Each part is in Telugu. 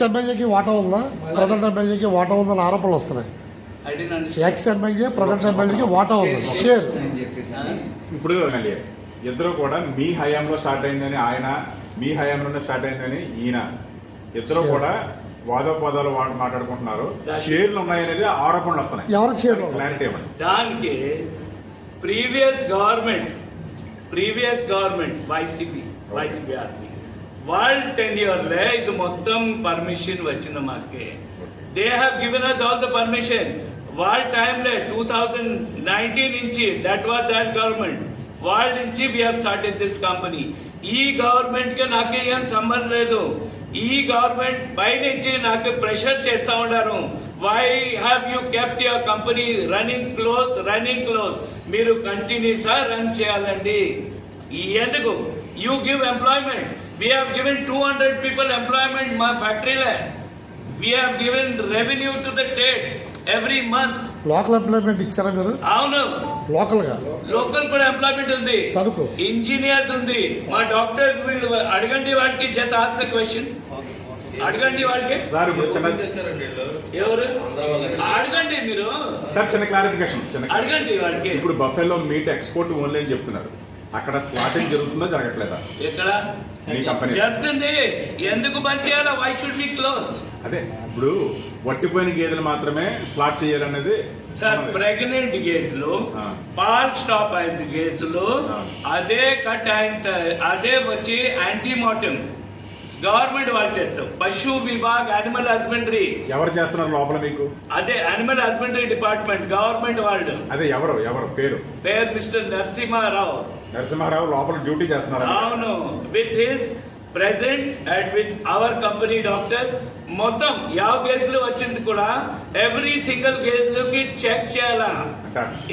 ఎక్స్ ఎమ్మెల్యేకి వాటా ఉందా? ప్రజెంట్ ఎమ్మెల్యేకి వాటా ఉందని ఆరోపణలు వస్తున్నాయి. ఎక్స్ ఎమ్మెల్యే ప్రజెంట్ ఎమ్మెల్యేకి వాటా ఉంది. షేర్ ఇప్పుడు ఎమ్మెల్యే ఇద్దరు కూడా మీ హయాంలో స్టార్ట్ అయిందని ఆయన మీ హయాంలోనే స్టార్ట్ అయిందని ఈయన. ఇద్దరు కూడా వాదోపవాదాలు వా- మాట్లాడుకుంటున్నారు. షేర్లు ఉన్నాయనేది ఆరోపణలు వస్తున్నాయి. ఎవరికి షేర్లు? క్లారిటీ దానికి previous government previous government YCP YCP army వాళ్ళ టెన్యూర్లే ఇది మొత్తం పర్మిషన్ వచ్చింది మాకే they have given us all the permission వాళ్ళ టైంలో టూ థౌజండ్ నైన్టీన్ నుంచి దట్ వాజ్ దట్ గవర్నమెంట్ వాళ్ళ నుంచి we are start started this company ఈ గవర్నమెంట్కి నాకే ఏం సంబంధం లేదు ఈ గవర్నమెంట్ పై నుంచి నాకు ప్రెషర్ చేస్తా ఉన్నారు why have you kept your company running close running close మీరు కంటిన్యూస్ రన్ చేయాలండి ఎందుకు you give employment we have given two hundred people employment మా ఫ్యాక్టరీలో we have given revenue to the state every month local employment ఇచ్చారా మీరు? అవును. లోకల్గా లోకల్ కూడా ఎంప్లాయ్మెంట్ ఉంది. తణుకు. ఇంజనీర్స్ ఉంది. మా డాక్టర్ వీళ్ళు అడగండి వాడికి జస్ట్ ఆన్సర్ క్వశ్చన్ అడగండి వాళ్ళకి సార్ ఎవరు అడగండి మీరు. సార్ చిన్న క్లారిఫికేషన్ చిన్న అడగండి వాడికి. ఇప్పుడు బఫెలో మీట్ ఎక్స్పోర్ట్ ఓన్లీ అని చెప్తున్నారు. అక్కడ స్లాటింగ్ జరుగుతుందో జరగట్లేదా? ఎక్కడ? మీ కంపెనీ. జరుగుతుంది. ఎందుకు బంద్ చేయాలా? వై షుడ్ బి క్లోజ్ అదే ఇప్పుడు వట్టిపోయిన గేదెలు మాత్రమే స్లాట్ చేయాలనేది సార్. ప్రెగ్నెంట్ కేసులు ఆ. పాల్ స్టాప్ అయిన కేసులు ఆ. అదే కట్ అయిన అదే వచ్చి యాంటీమోటం గవర్నమెంట్ వాళ్ళు చేస్తాం పశు విభాగ్ యానిమల్ హస్బెండరీ ఎవరు చేస్తున్నారు లోపల మీకు? అదే యానిమల్ హస్బెండరీ డిపార్ట్మెంట్ గవర్నమెంట్ వాళ్ళు. అదే ఎవరు? ఎవరు? పేరు? పేరు మిస్టర్ నరసింహారావు. నరసింహారావు లోపల డ్యూటీ చేస్తున్నారు అవును. With his present and with our company doctors మొత్తం యావ కేసులు వచ్చింది కూడా ఎవ్రీ సింగిల్ కేసులకి చెక్ చేయాలా?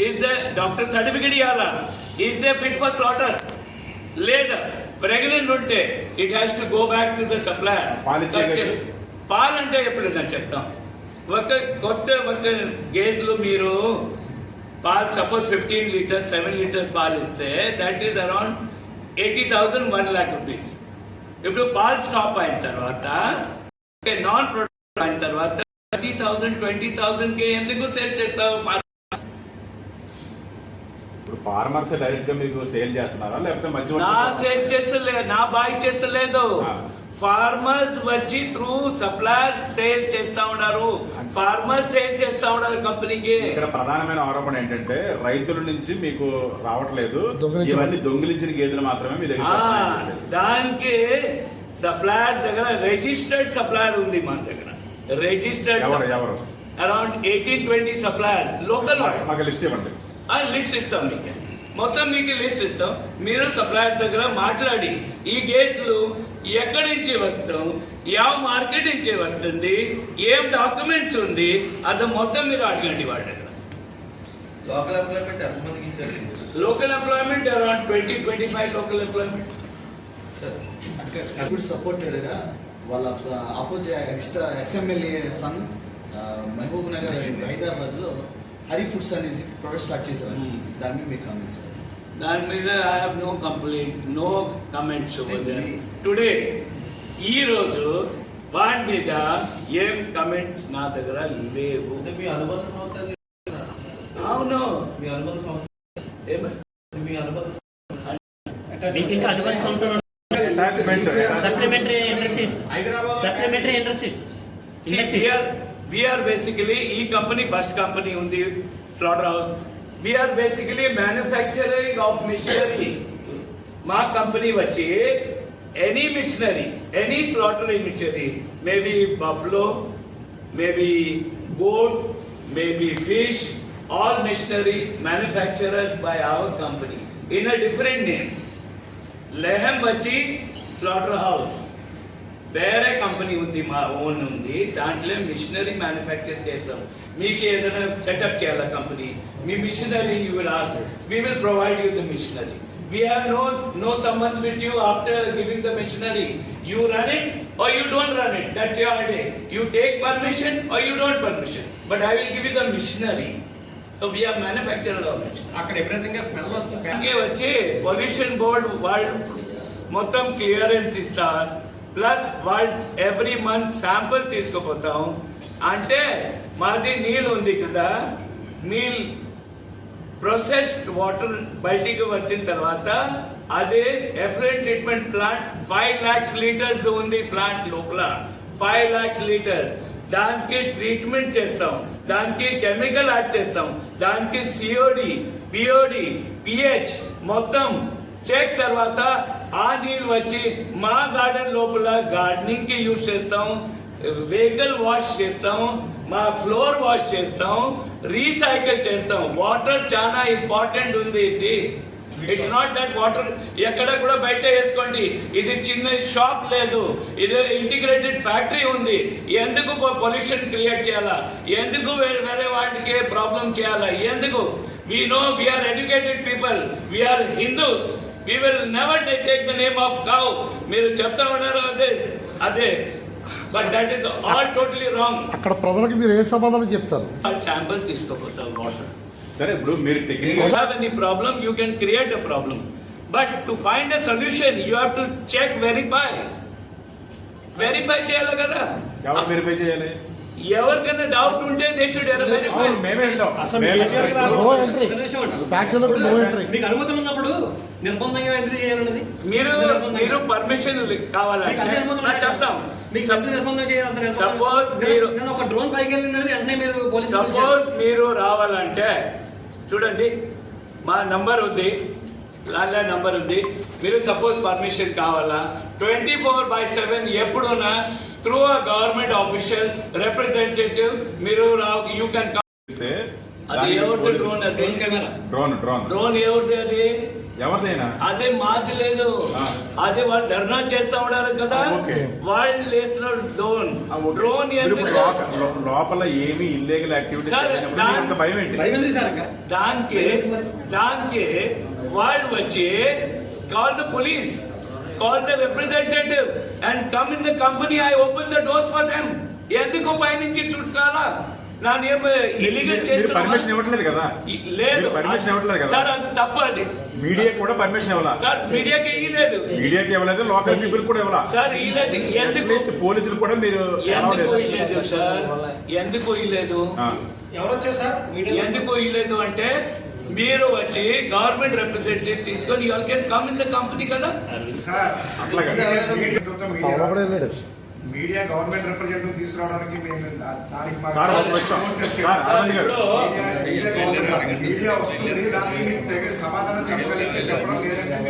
ఈజ్ ద డాక్టర్ సర్టిఫికేట్ ఇవ్వాలా is the fit for slaughter లేదా. ప్రెగ్నెంట్ ఉంటే it has to go back to the గేదెలు? పాలంటే ఎప్పుడు నేను చెప్తాం. ఒక కొత్త ఒక గేజ్లు మీరు పాలు suppose fifteen litres seven litres పాలు ఇస్తే that is around eighty thousand one lakh rupees ఇప్పుడు పాలు స్టాప్ అయిన తర్వాత నాన్ ప్రొడక్ట్ అయిన తర్వాత థర్టీ థౌసండ్ ట్వంటీ థౌసండ్కి ఎందుకు సేల్ చేస్తావు? ఇప్పుడు ఫార్మర్స్ డైరెక్ట్గా మీకు సేల్ చేస్తున్నారా? లేకపోతే మధ్య నా సేల్ చేస్తలేదు నా బాయ్ చేస్తలేదు. ఫార్మర్స్ వచ్చి త్రూ సప్లయర్ సేల్ చేస్తా ఉన్నారు. ఫార్మర్స్ సేల్ చేస్తా ఉన్నారు కంపెనీకి. ఇక్కడ ప్రధానమైన ఆరోపణ ఏంటంటే రైతుల నుంచి మీకు రావట్లేదు. దొంగిలించిన- ఇవన్నీ దొంగిలించిన గేదెలు మాత్రమే మీ దగ్గర. దానికి సప్లయర్ దగ్గర రిజిస్టర్డ్ సప్లయర్ ఉంది మన దగ్గర. రిజిస్టర్డ్ ఎవరు around eighteen twenty suppliers local list ఇవ్వండి. ఆ లిస్ట్ ఇస్తాం మీకు. మొత్తం మీకు లిస్ట్ ఇస్తాం. మీరు సప్లయర్ దగ్గర మాట్లాడి ఈ గేట్లు ఎక్కడి నుంచి వస్తాం ಯಾವ మార్కెట్ నుంచి వస్తుంది? ఏం డాక్యుమెంట్స్ ఉంది? అది మొత్తం మీరు అడగండి వాళ్ళ local employment around twenty twenty five local employment sir food సపోర్టెడ్గా వాళ్ళ oppose extra ex MLA son Mahabub Nagar హైదరాబాద్లో హరి ఫుడ్స్ అనేసి ప్రొడక్ట్ స్టార్ట్ చేశారు. Hmm. దాని మీద మీకు కామెంట్ సార్ దాని మీద I have no complaint no comments today ఈ రోజు వాటి మీద ఏం కమెంట్స్ నా దగ్గర లేవు. మీ అనుబంధ సంస్థ అవును. మీ అనుబంధ సంస్థ మీ అనుబంధ సంస్థ సప్లిమెంటరీ ఇండస్ట్రీస్ ఇండస్ట్రీస్ ఈ కంపెనీ ఫస్ట్ కంపెనీ ఉంది slaughter house are basically manufacturing of machinery. మా కంపెనీ వచ్చి any machinery any slaughter machinery maybe buffalo maybe goat maybe fish all machinery manufacturer by our company in a different name Leham వచ్చి స్లాటర్ హౌస్ వేరే కంపెనీ ఉంది మా ఓన్ ఉంది దాంట్లో మిషనరీ మ్యానుఫ్యాక్చర్ చేస్తాం. మీకు ఏదైనా సెటప్ చేయాలా company me machinery you will as we will provide you the machinery we have no no Sambad with you after giving the machinery you run it or you don't run it that's your day you take permission or you don't permission but i will give you the machinery so we have manufactured our machinery అక్కడ విపరీతంగా స్మెల్ వస్తుంది అందుకే వచ్చి పొల్యూషన్ బోర్డ్ వాళ్ళు మొత్తం క్లియరెన్స్ ఇస్తారు ప్లస్ వాళ్ళు ఎవ్రీ మంత్ శాంపుల్ తీసుకుపోతాం అంటే మాది నీళ్ళు ఉంది కదా నీళ్ళు ప్రొసెస్డ్ వాటర్ బయటికి వచ్చిన తర్వాత అదే effluent treatment plant five lakhs litres ఉంది ప్లాంట్ లోపల. ఫైవ్ లాక్స్ లీటర్ దానికి ట్రీట్మెంట్ చేస్తాం. దానికి కెమికల్ యాడ్ చేస్తాం. దానికి సిఓడి పిఓడి పిహెచ్ మొత్తం చెక్ తర్వాత ఆ నీళ్ళు వచ్చి మా గార్డెన్ లోపల గార్డెనింగ్కి యూజ్ చేస్తాం. వెహికల్ వాష్ చేస్తాం. మా ఫ్లోర్ వాష్ చేస్తాం రీసైకిల్ చేస్తాం. వాటర్ చాలా ఇంపార్టెంట్ ఉంది ఇది. ఇట్స్ నాట్ దట్ వాటర్ ఎక్కడ కూడా బయట వేసుకోండి. ఇది చిన్న షాప్ లేదు. ఇది ఇంటిగ్రేటెడ్ ఫ్యాక్టరీ ఉంది. ఎందుకు పొల్యూషన్ క్రియేట్ చేయాలా? ఎందుకు వేరే వాటికి ప్రాబ్లం చేయాలా? ఎందుకు? We know we are educated people we are Hindus we will never take the name of cow మీరు చెప్తా ఉన్నారు అదే అదే. But that is all totally wrong అక్కడ ప్రజలకు మీరు ఏ సమాధానం చెప్తారు? శాంపుల్ తీసుకోపోతాం వాటర్ సరే ఇప్పుడు మీరు any problem, you can create a problem. But to find a solution, you have to check, verify. Verify చేయాలి కదా. ఎవరు వెరిఫై చేయాలి? ఎవరికైనా డౌట్ ఉంటే దే షుడ్ వెరిఫై అవును మేమే వెళ్తాం అసలు మేమే- మీకు నో ఎంట్రీ ఫ్యాక్టరీలకు నో ఎంట్రీ మీకు అనుమతులు ఉన్నప్పుడు నిర్బంధంగా ఎందుకు చేయాలన్నది? మీరు మీరు పర్మిషన్ కావాలంటే చెప్తాం. మీకు నిర్బంధం నేను- మీరు- నేను ఒక డ్రోన్ పైకి వెళ్ళిందని వెంటనే మీరు పోలీసు సపోజ్ మీరు రావాలంటే చూడండి మా నంబర్ ఉంది ల్యాండ్ నంబర్ ఉంది. మీరు సపోజ్ పర్మిషన్ కావాలా? Twenty four by seven ఎప్పుడున్నా through a government official representative మీరు యూ కెన్ అది ఎవరిది డ్రోన్ అది? Drone camera. Drone drone. ఎవరిది అది? ఎవరిదైనా? అదే మాది లేదు. అదే వాళ్ళు ధర్నా చేస్తా ఉన్నారు కదా. వాళ్ళు వేసిన డ్రోన్. డ్రోన్ లోపల ఏమి ఇల్లీగల్ ఇంకా? దానికి దానికి వాళ్ళు వచ్చి call the police call the representative and come in the company I open the doors for them ఎందుకు పైనుంచి చుట్టుకోవాలా పర్మిషన్ ఇవ్వట్లేదు కదా? లేదు. పర్మిషన్ ఇవ్వట్లేదు కదా? సార్ అది తప్పు అది మీడియా కూడా పర్మిషన్ ఇవ్వాలా? సార్ మీడియాకి ఇవ్వలేదు మీడియాకి ఇవ్వలేదు లోకల్ పీపుల్ కూడా ఇవ్వాలా? సార్ ఇవ్వలేదు ఎందుకు పోలీసులు కూడా మీరు ఎందుకు. ఇవ్వలేదు సార్? ఎందుకు ఇవ్వలేదు ఎవరు వచ్చారు సార్? మీడియా ఎందుకు ఇవ్వలేదు అంటే మీరు వచ్చి గవర్నమెంట్ రిప్రజెంటేటివ్ తీసుకొని you can come in the company కదా? సార్ అట్లాగా. మీడియా గవర్నమెంట్ రిప్రజెంటేటివ్ తీసుకురావడానికి మేము దానికి మీడియా- వస్తుంది దానికి మీకు తగిన సమాధానం చెప్పగలిగితే చెప్పడం లేదంటే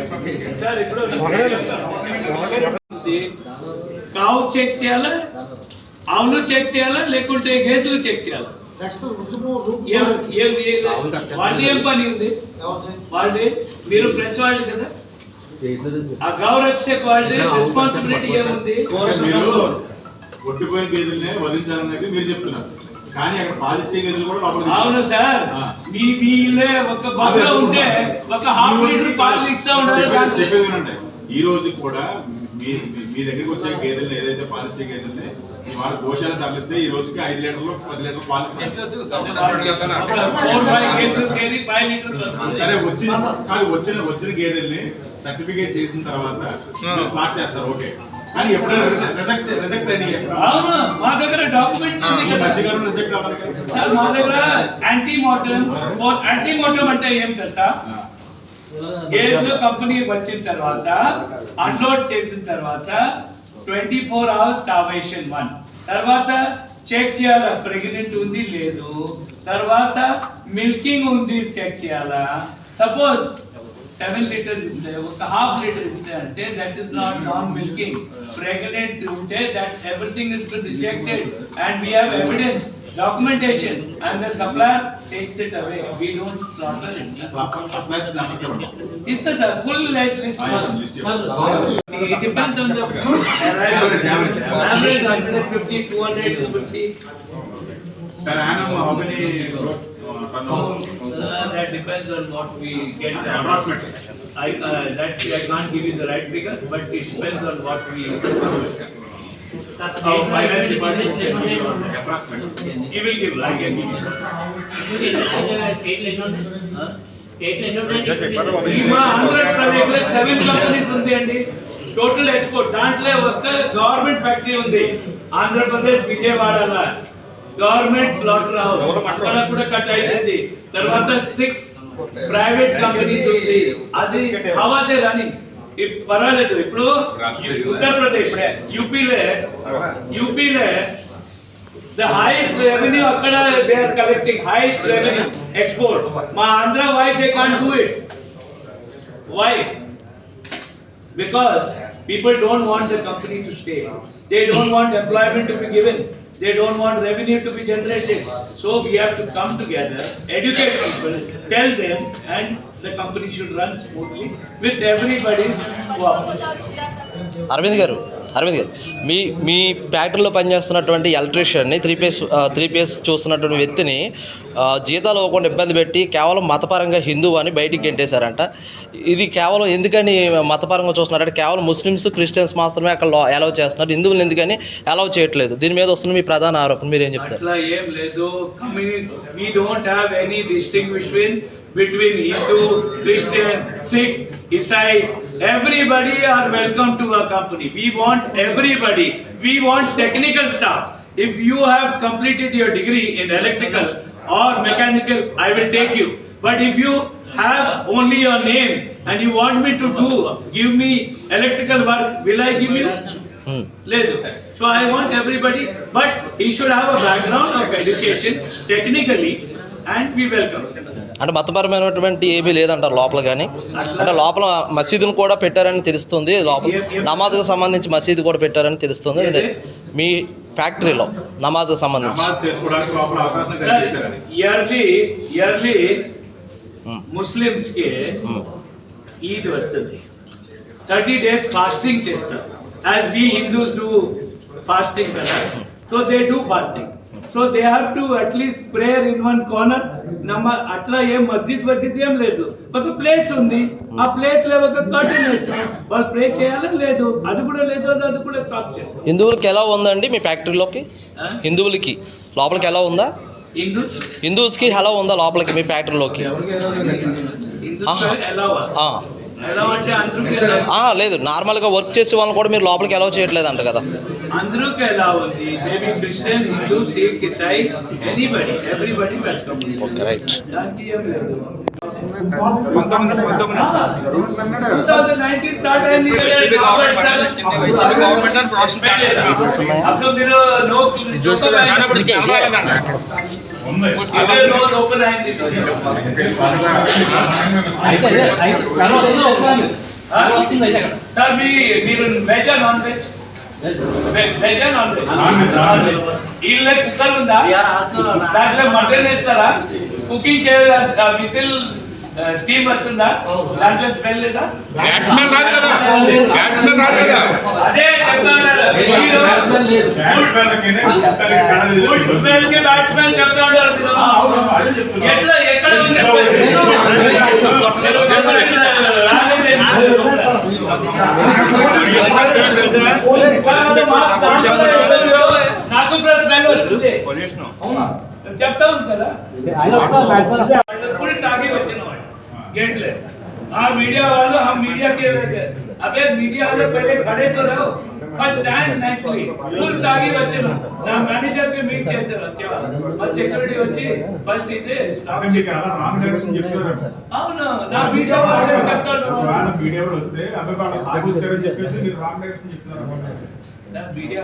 కావు చెక్ చేయాలా? ఆవులు చెక్ చేయాలా? లేకుంటే గేదెలు చెక్ చేయాలా? నెక్స్ట్ రుజువు ఏం- పని ఉంది? వాళ్ళది? మీరు ప్రెస్ వాళ్ళు కదా? ఆ వాళ్ళది రెస్పాన్సిబిలిటీ ఏముంది? మీరు ఒడ్డుపోయిన గేదెల్ని వధించాలనేది మీరు చెప్తున్నారు. కానీ అక్కడ పాలిచ్చే గేదెలు కూడా లోపలికి అవును సార్. మీ మీలే ఒక బొక్క ఉంటే ఒక హాఫ్ లీటర్ పాలు ఇస్తా దానికి. చెప్పేది వినండి ఈ రోజు కూడా మీ మీ- దగ్గరికి వచ్చే గేదెలు ఏదైతే పాలిచ్చే గేదెల్ని మీ వాళ్ళ గోశాల తరలిస్తే ఈ రోజుకి ఐదు లీటర్లు పది లీటర్లు పాలు. సరే వచ్చిన కాదు వచ్చిన వచ్చిన గేదెల్ని సర్టిఫికేట్ చేసిన తర్వాత స్టార్ట్ చేస్తారు ఓకే. కానీ ఎప్పుడైనా రిజెక్ట్ రిజెక్ట్ అయినాయి ఎక్కడ? అవును? మా దగ్గర డాక్యుమెంట్స్ రిజెక్ట్ అవ్వాలి మా దగ్గర యాంటీ మోటం యాంటీ మోటం అంటే ఏం తెలుసా. గేజ్ కంపెనీ వచ్చిన తర్వాత అన్లోడ్ చేసిన తర్వాత twenty four hours starvation one తర్వాత చెక్ చేయాలా ప్రెగ్నెంట్ ఉంది లేదు. తర్వాత మిల్కింగ్ ఉంది చెక్ చేయాలా. సపోజ్ సెవెన్ లీటర్ ఒక హాఫ్ లీటర్ ఇస్తే అంటే that is not non milking pregnant ఉంటే that everything is rejected and we have evidence documentation and the supplier takes it away. We don't slaughter it. It's a full life risk it depends on the fruit. Average, average 150, 200, 250. Per annum, how many crores uh, that depends on what we get. Uh, Approximately. I, uh, that I can't give you the right figure, but it depends on what we. How He will give, ఆంధ్రప్రదేశ్లో సెవెన్ కంపెనీస్ ఉంది అండి టోటల్ ఎక్స్పోర్ట్ దాంట్లో ఒక్క గవర్నమెంట్ ఫ్యాక్టరీ ఉంది. ఆంధ్రప్రదేశ్ విజయవాడలో. గవర్నమెంట్ స్లాటర్ హౌస్ అక్కడ కూడా కట్ అయింది తర్వాత సిక్స్ ప్రైవేట్ కంపెనీస్ ఉంది. అది హవాదే రన్నింగ్ పర్వాలేదు ఇప్పుడు ఉత్తరప్రదేశ్ యూపీలే యూపీలే The highest revenue అక్కడ they are collecting highest revenue export. మా Andhra why they can't do it? Why? Because people don't want the company to stay. They don't want employment to be given. They don't want revenue to be generated. So we have to come together, educate people, tell them, and the company should run smoothly with everybody's cooperation. Aravind garu Aravind garu మీ మీ ఫ్యాక్టరీలో పనిచేస్తున్నటువంటి ఎలక్ట్రీషియన్ని త్రీ పేస్ త్రీ పేస్ చూస్తున్నటువంటి వ్యక్తిని జీతాలు ఇవ్వకుండా ఇబ్బంది పెట్టి కేవలం మతపరంగా హిందువు అని బయటికి గెంటేశారంట. ఇది కేవలం ఎందుకని మతపరంగా చూస్తున్నారంటే కేవలం ముస్లిమ్స్ క్రిస్టియన్స్ మాత్రమే అక్కడ అలౌ చేస్తున్నారు. హిందువులు ఎందుకని అలౌ చేయట్లేదు. దీని మీద వస్తున్న మీ ప్రధాన ఆరోపణ మీరేం చెప్తారు? అట్లా ఏం లేదు. Community we don't have any distinction between Hindu Christian Sikh Isai everybody are welcome to our company we want everybody we want technical staff if you have completed your degree in electrical or mechanical I will take you but if you have only your name and you want me to do give me electrical work will i give you Hmm. లేదు so I want everybody but he should have a background of education technically and we welcome అంటే మతపరమైనటువంటి ఏమీ లేదంటారు లోపల కానీ. అంటే లోపల మసీదును కూడా పెట్టారని తెలుస్తుంది. లోపల నమాజ్కి సంబంధించి మసీదు కూడా పెట్టారని తెలుస్తుంది. మీ ఫ్యాక్టరీలో నమాజ్కి సంబంధించి. నమాజ్ చేసుకోవడానికి లోపల అవకాశం కల్పించారని. Yearly yearly. ముస్లిమ్స్కి Hmm. ఈద్ వస్తుంది. థర్టీ డేస్ ఫాస్టింగ్ చేస్తారు. As we Hindus do fasting కదా. So they do fasting. So they have to at least prayer in one corner నమ్మ అట్లా ఏం మస్జిద్ మస్జిద్ ఏం లేదు ఒక ప్లేస్ ఉంది ఆ ప్లేస్లో ఒక కర్టన్ వేస్తాం వాళ్ళు ప్రే చేయాలని లేదు అది కూడా లేదు అది కూడా స్టాప్ చేస్తాం హిందువులకి ఎలా ఉందండి మీ ఫ్యాక్టరీలోకి? హిందువులకి. లోపలికి ఎలా ఉందా? హిందూస్ హిందూస్కి ఎలా ఉందా లోపలికి మీ ఫ్యాక్టరీలోకి. ఎలా. ఎలా ఎలా లేదు. నార్మల్గా వర్క్ చేసే వాళ్ళని కూడా మీరు లోపలికి అలౌ చేయట్లేదు అంట కదా. అందరికి ఎలా ఉంది maybe Christian Hindu Sikh Isai anybody everybody welcome okay right దానికి ఏం లేదు పంతొమ్మిది పంతొమ్మిది 2019 స్టార్ట్ అయింది గవర్నమెంట్ ప్రొడక్షన్ అప్పుడు మీరు నో ఉంది అదే నో ఓపెన్ అయింది సార్ మీ మీరు veg non veg veg non veg. వీళ్ళ కుక్కర్ ఉందా? దాంట్లో మటన్ వేస్తారా? కుకింగ్ చేయాలి విసిల్ స్టీమ్ వస్తుందా? దాంట్లో స్మెల్ లేదా? బ్యాట్స్మెన్ రాదు కదా. బ్యాట్స్మెన్ రాదు కదా. అదే. స్మెల్కి బ్యాట్స్మెన్ చెప్తా ఉంటారు మీరు. ఆ, అవును, అదే చెప్తున్నా. ఎట్లా ఎక్కడ ఉంది నాకు కూడా స్మెల్ వస్తుంది. చెప్తా ఉంది కదా కూడా తాగి వచ్చిన వాడు गेटले हाँ मीडिया वालों हम मीडिया के अबे मीडिया वाले पहले खड़े तो रहो फर्स्ट स्टैंड नेक्स्टली ఫుల్ తాగి వచ్చిన నా మేనేజర్ కి మీట్ చేశారు వచ్చేవాళ్ళు మా సెక్యూరిటీ వచ్చి ఫస్ట్ ఇదే అంటే మీకు అలా రాంగ్ డైరెక్షన్ చెప్తున్నారు అవును నా మీడియా వాళ్ళే చెప్తాను ఒకవేళ మీడియా కూడా వస్తే అబ్బాయి వాళ్ళు తాగి వచ్చారని చెప్పేసి మీరు రాంగ్ డైరెక్షన్ చెప్తున్నారు నా మీడియా